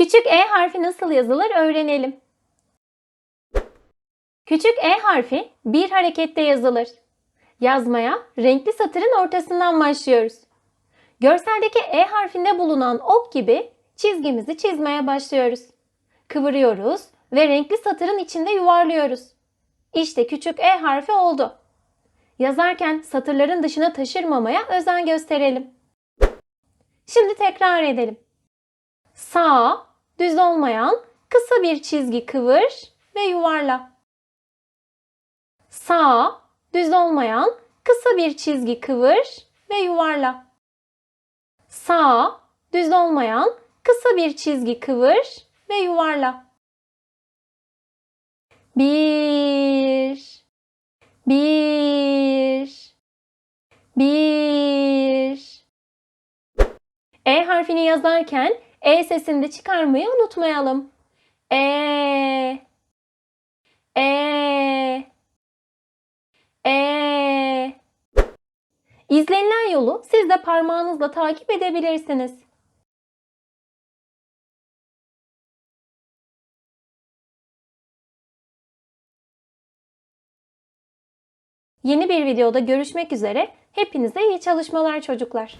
Küçük E harfi nasıl yazılır öğrenelim. Küçük E harfi bir harekette yazılır. Yazmaya renkli satırın ortasından başlıyoruz. Görseldeki E harfinde bulunan ok gibi çizgimizi çizmeye başlıyoruz. Kıvırıyoruz ve renkli satırın içinde yuvarlıyoruz. İşte küçük E harfi oldu. Yazarken satırların dışına taşırmamaya özen gösterelim. Şimdi tekrar edelim. Sağ, düz olmayan kısa bir çizgi kıvır ve yuvarla. Sağ, düz olmayan kısa bir çizgi kıvır ve yuvarla. Sağ, düz olmayan kısa bir çizgi kıvır ve yuvarla. Bir, bir, bir. E harfini yazarken E sesini de çıkarmayı unutmayalım. E, E, E. İzlenilen yolu siz de parmağınızla takip edebilirsiniz. Yeni bir videoda görüşmek üzere. Hepinize iyi çalışmalar çocuklar.